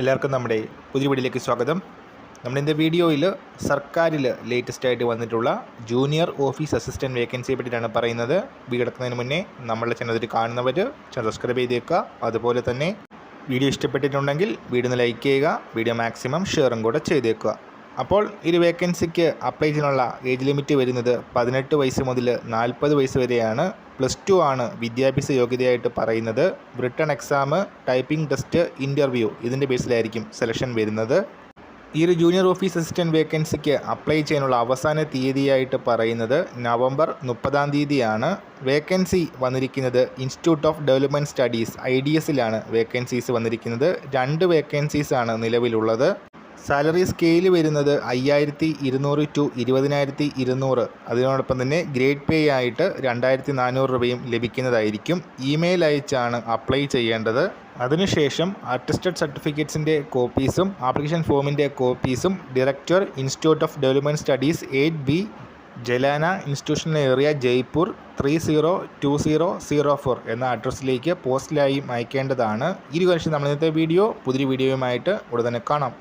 എല്ലാവർക്കും നമ്മുടെ പുതിയ വീഡിയോയിലേക്ക് സ്വാഗതം. നമ്മളിന്റെ വീഡിയോയിൽ സർക്കാരിൽ ലേറ്റസ്റ്റ് ആയിട്ട് വന്നിട്ടുള്ള ജൂനിയർ ഓഫീസ് അസിസ്റ്റന്റ് വേക്കൻസിയെ പറ്റിയിട്ടാണ് പറയുന്നത്. വീഡിയോ മുന്നേ നമ്മളുടെ ചാനൽ കാണുന്നവർ ചാനൽ സബ്സ്ക്രൈബ് ചെയ്തേക്കുക. അതുപോലെ തന്നെ വീഡിയോ ഇഷ്ടപ്പെട്ടിട്ടുണ്ടെങ്കിൽ വീഡിയോ ലൈക്ക് ചെയ്യുക വീഡിയോ മാക്സിമം ഷെയറും കൂടെ ചെയ്തേക്കുക. അപ്പോൾ ഒരു വേക്കൻസിക്ക് അപ്ലൈ ചെയ്യാനുള്ള ഏജ് ലിമിറ്റ് വരുന്നത് പതിനെട്ട് വയസ്സ് മുതൽ നാൽപ്പത് വയസ്സ് വരെയാണ്. പ്ലസ് ടു ആണ് വിദ്യാഭ്യാസ യോഗ്യതയായിട്ട് പറയുന്നത്. Written exam typing test interview ഇതിന്റെ ബേസിലായിരിക്കും സെലക്ഷൻ വരുന്നത്. ഈ ഒരു ജൂനിയർ ഓഫീസ് അസിസ്റ്റന്റ് വേക്കൻസിക്ക് അപ്ലൈ ചെയ്യാനുള്ള അവസാന തീയതിയായിട്ട് പറയുന്നത് നവംബർ മുപ്പതാം തീയതിയാണ്. വേക്കൻസി വന്നിരിക്കുന്നത് institute of development studies I D എസിലാണ് vacancies വന്നിരിക്കുന്നത്. രണ്ട് വേക്കൻസീസാണ് നിലവിലുള്ളത്. സാലറി സ്കെയിൽ വരുന്നത് അയ്യായിരത്തി ഇരുന്നൂറ് ടു ഇരുപതിനായിരത്തി ഇരുന്നൂറ് അതിനോടൊപ്പം തന്നെ ഗ്രേഡ് പേ ആയിട്ട് രണ്ടായിരത്തി നാനൂറ് രൂപയും ലഭിക്കുന്നതായിരിക്കും. ഇമെയിൽ അയച്ചാണ് അപ്ലൈ ചെയ്യേണ്ടത്. അതിനുശേഷം അറ്റസ്റ്റഡ് സർട്ടിഫിക്കറ്റ്സിന്റെ കോപ്പീസും ആപ്ലിക്കേഷൻ ഫോമിന്റെ കോപ്പീസും director institute of development studies eight B Jhalana institutional area Jaipur three zero two zero zero four എന്ന അഡ്രസ്സിലേക്ക് പോസ്റ്റിലായും അയക്കേണ്ടതാണ്. ഇരുവർഷം നമ്മൾ ഇന്നത്തെ വീഡിയോ പുതിയ വീഡിയോയുമായിട്ട് ഉടനെ കാണാം.